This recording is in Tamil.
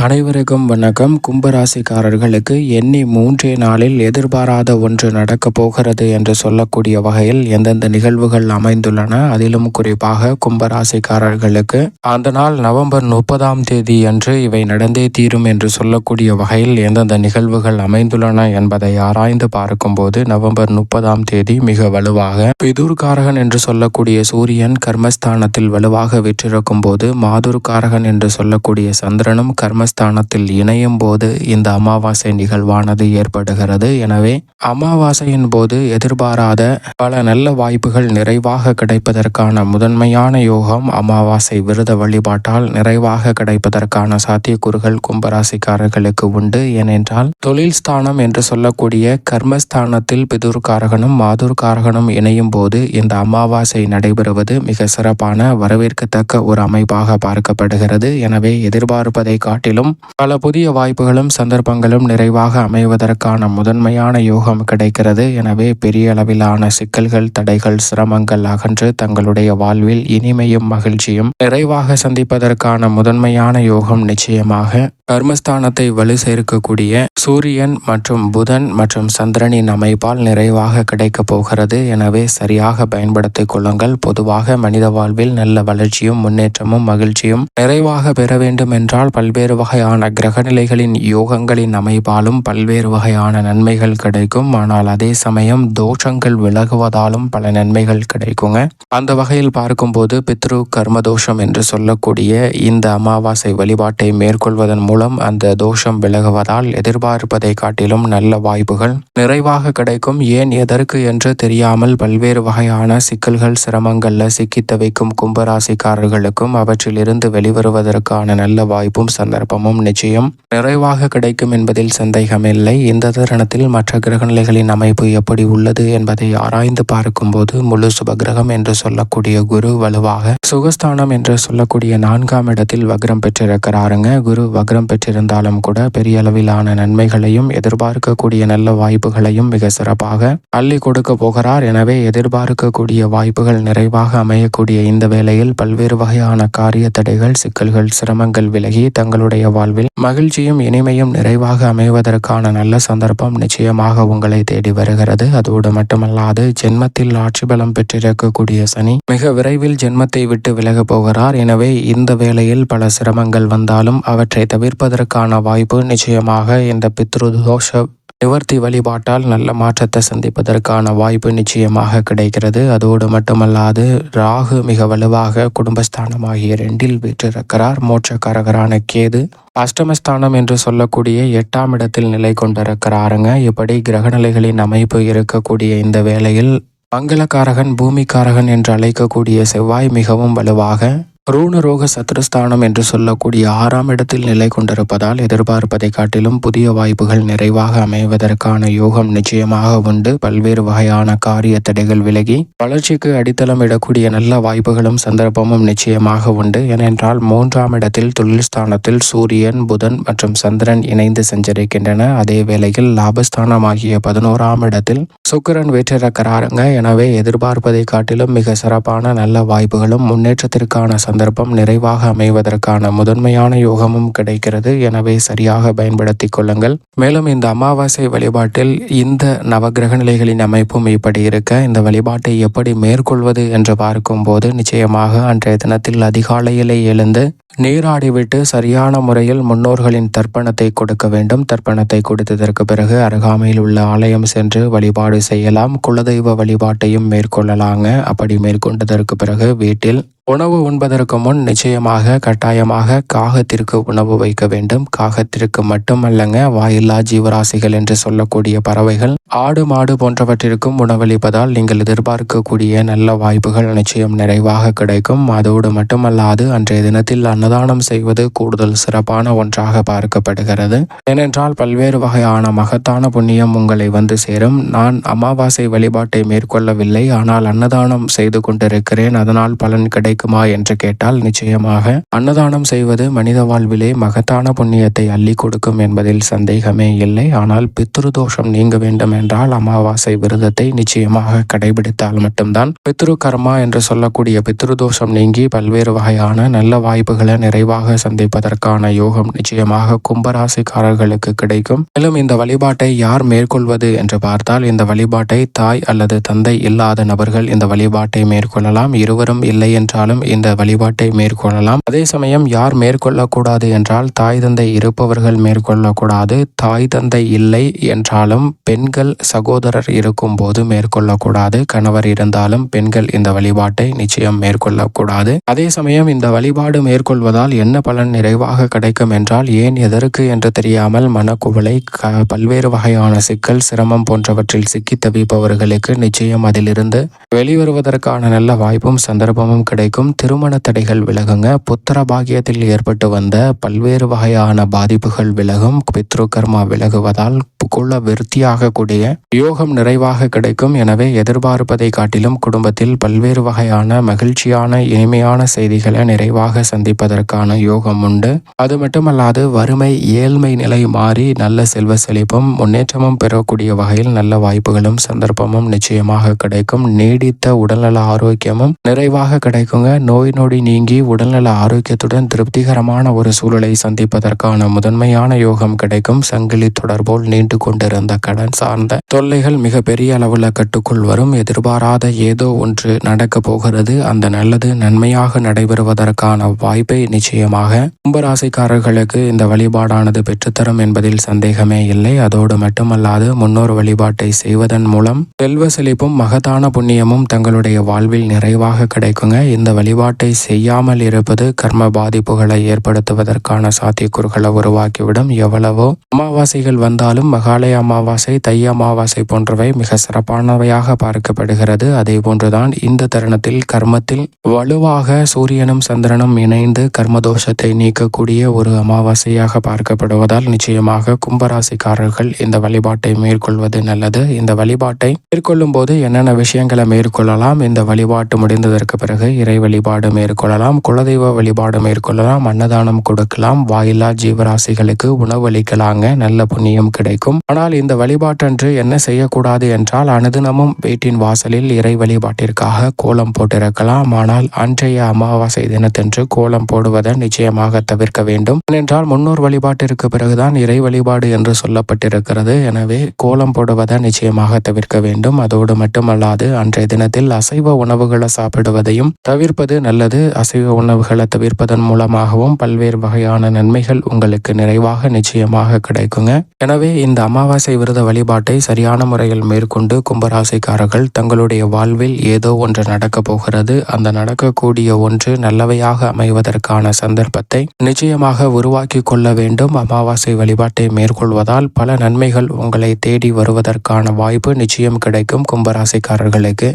அனைவருக்கும் வணக்கம். கும்பராசிக்காரர்களுக்கு எண்ணி மூன்றே நாளில் எதிர்பாராத ஒன்று நடக்கப் போகிறது என்று சொல்லக்கூடிய வகையில் எந்தெந்த நிகழ்வுகள் அமைந்துள்ளன அதிலும் குறிப்பாக கும்பராசிக்காரர்களுக்கு அந்த நாள் நவம்பர் முப்பதாம் தேதி அன்று இவை நடந்தே தீரும் என்று சொல்லக்கூடிய வகையில் எந்தெந்த நிகழ்வுகள் அமைந்துள்ளன என்பதை ஆராய்ந்து பார்க்கும்போது நவம்பர் முப்பதாம் தேதி மிக வலுவாக பிதூர்காரகன் என்று சொல்லக்கூடிய சூரியன் கர்மஸ்தானத்தில் வலுவாக விற்றிருக்கும் போது மாதுர்காரகன் என்று சொல்லக்கூடிய சந்திரனும் ஸ்தானத்தில் இணையும் போது இந்த அமாவாசை நிகழ்வானது ஏற்படுகிறது. எனவே அமாவாசையின் போது எதிர்பாராத பல நல்ல வாய்ப்புகள் நிறைவாக கிடைப்பதற்கான முதன்மையான யோகம் அமாவாசை விரத வழிபாட்டால் நிறைவாக கிடைப்பதற்கான சாத்தியக்கூறுகள் கும்பராசிக்காரர்களுக்கு உண்டு. ஏனென்றால் தொழில் ஸ்தானம் என்று சொல்லக்கூடிய கர்மஸ்தானத்தில் பிதுர்காரகனும் மாதுர்காரகனும் இணையும் போது இந்த அமாவாசை நடைபெறுவது மிக சிறப்பான வரவேற்கத்தக்க ஒரு அமைப்பாக பார்க்கப்படுகிறது. எனவே எதிர்பார்ப்பதை காட்டிலும் பல புதிய வாய்ப்புகளும் சந்தர்ப்பங்களும் நிறைவாக அமைவதற்கான முதன்மையான யோகம் கிடைக்கிறது. எனவே பெரிய அளவிலான சிக்கல்கள் தடைகள் சிரமங்கள் அகன்று தங்களுடைய வாழ்வில் இனிமையும் மகிழ்ச்சியும் நிறைவாக சந்திப்பதற்கான முதன்மையான யோகம் நிச்சயமாக கர்மஸ்தானத்தை வலு சேர்க்கக்கூடிய சூரியன் மற்றும் புதன் மற்றும் சந்திரனின் அமைப்பால் நிறைவாக கிடைக்கப் போகிறது. எனவே சரியாக பயன்படுத்திக் கொள்ளுங்கள். பொதுவாக மனித வாழ்வில் நல்ல வளர்ச்சியும் முன்னேற்றமும் மகிழ்ச்சியும் நிறைவாக பெற வேண்டும் என்றால் பல்வேறு வகையான கிரகநிலைகளின் யோகங்களின் அமைப்பாலும் பல்வேறு வகையான நன்மைகள் கிடைக்கும். ஆனால் அதே சமயம் தோஷங்கள் விலகுவதாலும் பல நன்மைகள் கிடைக்குங்க. அந்த வகையில் பார்க்கும்போது பித்ரு கர்மதோஷம் என்று சொல்லக்கூடிய இந்த அமாவாசை வழிபாட்டை மேற்கொள்வதன் மூலம் அந்த தோஷம் விலகுவதால் எதிர்பார்ப்பதை காட்டிலும் நல்ல வாய்ப்புகள் நிறைவாக கிடைக்கும். ஏன் எதற்கு என்று தெரியாமல் பல்வேறு வகையான சிக்கல்கள் சிரமங்கள்ல சிக்கி தவிக்கும் கும்பராசிக்காரர்களுக்கும் அவற்றிலிருந்து வெளிவருவதற்கான நல்ல வாய்ப்பும் சந்தர்ப்பம் சந்தர்ப்பமும் நிச்சயம். நிறைவாக கிடைக்கும் என்பதில் சந்தேகமில்லை இந்த தருணத்தில் மற்ற கிரகநிலைகளின் அமைப்பு எப்படி உள்ளது என்பதை ஆராய்ந்து பார்க்கும்போது முழு சுபகிரகம் என்று சொல்லக்கூடிய குரு வலுவாக சுகஸ்தானம் என்று சொல்லக்கூடிய நான்காம் இடத்தில் வக்ரம் பெற்றிருக்கிறாருங்க. குரு வக்ரம் பெற்றிருந்தாலும் கூட பெரிய அளவிலான நன்மைகளையும் எதிர்பார்க்கக்கூடிய நல்ல வாய்ப்புகளையும் மிக சிறப்பாக அள்ளி கொடுக்க போகிறார். எனவே எதிர்பார்க்கக்கூடிய வாய்ப்புகள் நிறைவாக அமையக்கூடிய இந்த வேளையில் பல்வேறு வகையான காரிய தடைகள் சிக்கல்கள் சிரமங்கள் விலகி தங்களுடைய வாழ்வில் மகிழ்ச்சியும் இனிமையும் நிறைவாக அமைவதற்கான நல்ல சந்தர்ப்பம் நிச்சயமாக உங்களை தேடி வருகிறது. அதோடு மட்டுமல்லாது ஜென்மத்தில் ஆட்சி பலம் பெற்றிருக்கக்கூடிய சனி மிக விரைவில் ஜென்மத்தை விட்டு விலகப் போகிறார். எனவே இந்த வேளையில் பல சிரமங்கள் வந்தாலும் அவற்றை தவிர்ப்பதற்கான வாய்ப்பு நிச்சயமாக இந்த பித்ரு தோஷ நிவர்த்தி வழிபாட்டால் நல்ல மாற்றத்தை சந்திப்பதற்கான வாய்ப்பு நிச்சயமாக கிடைக்கிறது. அதோடு மட்டுமல்லாது ராகு மிக வலுவாக குடும்பஸ்தானமாகிய ரெண்டில் வீற்றிருக்கிறார். மோட்சக்காரகரான கேது அஷ்டமஸ்தானம் என்று சொல்லக்கூடிய எட்டாம் இடத்தில் நிலை கொண்டிருக்கிறாருங்க. இப்படி கிரகநிலைகளின் அமைப்பு இருக்கக்கூடிய இந்த வேளையில் மங்களக்காரகன் பூமிக்காரகன் என்று அழைக்கக்கூடிய செவ்வாய் மிகவும் வலுவாக ரூணரோக சத்ருஸ்தானம் என்று சொல்லக்கூடிய ஆறாம் இடத்தில் நிலை கொண்டிருப்பதால் எதிர்பார்ப்பதை காட்டிலும் புதிய வாய்ப்புகள் நிறைவாக அமைவதற்கான யோகம் நிச்சயமாக உண்டு. பல்வேறு வகையான காரிய தடைகள் விலகி வளர்ச்சிக்கு அடித்தளம் இடக்கூடிய நல்ல வாய்ப்புகளும் சந்தர்ப்பமும் நிச்சயமாக உண்டு. ஏனென்றால் மூன்றாம் இடத்தில் தொழில் ஸ்தானத்தில் சூரியன் புதன் மற்றும் சந்திரன் இணைந்து சஞ்சரிக்கின்றன. அதே வேளையில் லாபஸ்தானம் ஆகிய பதினோராம் இடத்தில் சுக்கிரன் வெற்றிருக்கிறாருங்க. எனவே எதிர்பார்ப்பதை காட்டிலும் மிக சிறப்பான நல்ல வாய்ப்புகளும் முன்னேற்றத்திற்கான சந்தர்ப்பம் நிறைவாக அமைவதற்கான முதன்மையான யோகமும் கிடைக்கிறது. எனவே சரியாக பயன்படுத்தி கொள்ளுங்கள். மேலும் இந்த அமாவாசை வழிபாட்டில் இந்த நவகிரக நிலைகளின் அமைப்பும் இப்படி இருக்க இந்த வழிபாட்டை எப்படி மேற்கொள்வது என்று பார்க்கும்போது நிச்சயமாக அன்றைய தினத்தில் அதிகாலையிலே எழுந்து நீராடிவிட்டு சரியான முறையில் முன்னோர்களின் தர்ப்பணத்தை கொடுக்க வேண்டும். தர்ப்பணத்தை கொடுத்ததற்கு பிறகு அருகாமையில் உள்ள ஆலயம் சென்று வழிபாடு செய்யலாம். குலதெய்வ வழிபாட்டையும் மேற்கொள்ளலாங்க. அப்படி மேற்கொண்டதற்கு பிறகு வீட்டில் உணவு உண்பதற்கு முன் நிச்சயமாக கட்டாயமாக காகத்திற்கு உணவு வைக்க வேண்டும். காகத்திற்கு மட்டுமல்லங்க வாயில்லா ஜீவராசிகள் என்று சொல்லக்கூடிய பறவைகள் ஆடு மாடு போன்றவற்றிற்கும் உணவளிப்பதால் நீங்கள் எதிர்பார்க்கக்கூடிய நல்ல வாய்ப்புகள் நிச்சயம் நிறைவாக கிடைக்கும். அதோடு மட்டுமல்லாது அன்றைய தினத்தில் அன்னதானம் செய்வது கூடுதல் சிறப்பான ஒன்றாக பார்க்கப்படுகிறது. ஏனென்றால் பல்வேறு வகையான மகத்தான புண்ணியம் உங்களை வந்து சேரும். நான் அமாவாசை வழிபாட்டை மேற்கொள்ளவில்லை. ஆனால் அன்னதானம் செய்து கொண்டிருக்கிறேன். அதனால் பலன் கிடைக்குமா என்று கேட்டால் நிச்சயமாக. அன்னதானம் செய்வது மனித வாழ்விலே மகத்தான புண்ணியத்தை அள்ளி கொடுக்கும் என்பதில் சந்தேகமே இல்லை. ஆனால் பித்ரு தோஷம் நீங்க வேண்டும் என்றால் அமாவாசை விரதத்தை நிச்சயமாக கடைபிடித்தால் மட்டும்தான். பித்ரு கர்மா என்று சொல்லக்கூடிய பித்ருதோஷம் நீங்கி பல்வேறு வகையான நல்ல வாய்ப்புகளை நிறைவாக சந்திப்பதற்கான யோகம் நிச்சயமாக கும்பராசிக்காரர்களுக்கு கிடைக்கும். மேலும் இந்த வழிபாட்டை யார் மேற்கொள்வது என்று பார்த்தால் இந்த வழிபாட்டை தாய் அல்லது தந்தை இல்லாத நபர்கள் இந்த வழிபாட்டை மேற்கொள்ளலாம். இருவரும் இல்லை என்றாலும் இந்த வழிபாட்டை மேற்கொள்ளலாம். அதே சமயம் யார் மேற்கொள்ளக்கூடாது என்றால் தாய் தந்தை இருப்பவர்கள் மேற்கொள்ளக்கூடாது. தாய் தந்தை இல்லை என்றாலும் பெண்கள் சகோதரர் இருக்கும்போது மேற்கொள்ளக்கூடாது கணவர் இருந்தாலும் பெண்கள் இந்த வழிபாட்டை நிச்சயம் மேற்கொள்ளக்கூடாது. அதே சமயம் இந்த வழிபாடு மேற்கொள்வதால் என்ன பலன் நிறைவாக கிடைக்கும் என்றால் ஏன் எதற்கு என்று தெரியாமல் மனக்குவலை பல்வேறு வகையான சிக்கல் சிரமம் போன்றவற்றில் சிக்கி தவிப்பவர்களுக்கு நிச்சயம் அதிலிருந்து வெளிவருவதற்கான நல்ல வாய்ப்பும் சந்தர்ப்பமும் கிடைக்கும். திருமண தடைகள் விலகுங்க. புத்திர பாகியத்தில் ஏற்பட்டு வந்த பல்வேறு வகையான பாதிப்புகள் விலகும். பித்ரு கர்மா விலகுவதால் குல விருத்தியாக கூடிய யோகம் நிறைவாக கிடைக்கும். எனவே எதிர்பார்ப்பதை காட்டிலும் குடும்பத்தில் பல்வேறு வகையான மகிழ்ச்சியான இனிமையான செய்திகளை நிறைவாக சந்திப்பதற்கான யோகம் உண்டு. அது மட்டுமல்லாது வறுமை ஏழ்மை நிலை மாறி நல்ல செல்வ செழிப்பும் முன்னேற்றமும் பெறக்கூடிய வகையில் நல்ல வாய்ப்புகளும் சந்தர்ப்பமும் நிச்சயமாக கிடைக்கும். நீடித்த உடல்நல ஆரோக்கியமும் நிறைவாக கிடைக்குங்க. நோய் நொடி நீங்கி உடல்நல ஆரோக்கியத்துடன் திருப்திகரமான ஒரு சூழலை சந்திப்பதற்கான முதன்மையான யோகம் கிடைக்கும். சங்கிலி தொடர்போல் நீண்ட கொண்டிருந்த கடன் சார்ந்த தொல்லைகள் மிக பெரிய அளவுல கட்டுக்குள் வரும். எதிர்பாராத ஏதோ ஒன்று நடக்க போகிறது. அந்த நல்லது நன்மையாக நடைபெறுவதற்கான வாய்ப்பை நிச்சயமாக கும்பராசிக்காரர்களுக்கு இந்த வழிபாடானது பெற்றுத்தரும் என்பதில் சந்தேகமே இல்லை. அதோடு மட்டுமல்லாது முன்னோர் வழிபாட்டை செய்வதன் மூலம் செல்வ செழிப்பும் மகத்தான புண்ணியமும் தங்களுடைய வாழ்வில் நிறைவாக கிடைக்குங்க. இந்த வழிபாட்டை செய்யாமல் இருப்பது கர்ம பாதிப்புகளை ஏற்படுத்துவதற்கான சாத்தியக்கூறுகளை உருவாக்கிவிடும். எவ்வளவோ அமாவாசைகள் வந்தாலும் மகாலய அமாவாசை தை அமாவாசை போன்றவை மிக சிறப்பானவையாக பார்க்கப்படுகிறது. அதே போன்றுதான் இந்த தருணத்தில் கர்மத்தில் வலுவாக சூரியனும் சந்திரனும் இணைந்து கர்மதோஷத்தை நீக்கக்கூடிய ஒரு அமாவாசையாக பார்க்கப்படுவதால் நிச்சயமாக கும்பராசிக்காரர்கள் இந்த வழிபாட்டை மேற்கொள்வது நல்லது. இந்த வழிபாட்டை மேற்கொள்ளும் போது என்னென்ன விஷயங்களை மேற்கொள்ளலாம் இந்த வழிபாட்டு முடிந்ததற்கு பிறகு இறை வழிபாடு மேற்கொள்ளலாம் குலதெய்வ வழிபாடு மேற்கொள்ளலாம் அன்னதானம் கொடுக்கலாம் வாயிலா ஜீவராசிகளுக்கு உணவளிக்கலாங்க நல்ல புண்ணியம் கிடைக்கும். ஆனால் இந்த வழிபாட்டன்று என்ன செய்யக்கூடாது என்றால் அனுதினமும் வீட்டின் வாசலில் இறை வழிபாட்டிற்காக கோலம் போட்டிருக்கலாம். ஆனால் அன்றைய அமாவாசை தினத்தன்று கோலம் போடுவதை நிச்சயமாக தவிர்க்க வேண்டும். ஏனென்றால் முன்னோர் வழிபாட்டிற்கு பிறகுதான் இறை வழிபாடு என்று சொல்லப்பட்டிருக்கிறது. எனவே கோலம் போடுவதை நிச்சயமாக தவிர்க்க வேண்டும். அதோடு மட்டுமல்லாது அன்றைய தினத்தில் அசைவ உணவுகளை சாப்பிடுவதையும் தவிர்ப்பது நல்லது. அசைவ உணவுகளை தவிர்ப்பதன் மூலமாகவும் பல்வேறு வகையான நன்மைகள் உங்களுக்கு நிறைவாக நிச்சயமாக கிடைக்குங்க. எனவே இந்த இந்த அமாவாசை விரத வழிபாட்டை சரியான முறையில் மேற்கொண்டு கும்பராசிக்காரர்கள் தங்களுடைய வாழ்வில் ஏதோ ஒன்று நடக்கப் போகிறது. அந்த நடக்கக்கூடிய ஒன்று நல்லவையாக அமைவதற்கான சந்தர்ப்பத்தை நிச்சயமாக உருவாக்கி கொள்ள வேண்டும். அமாவாசை வழிபாட்டை மேற்கொள்வதால் பல நன்மைகள் உங்களை தேடி வருவதற்கான வாய்ப்பு நிச்சயம் கிடைக்கும் கும்பராசிக்காரர்களுக்கு.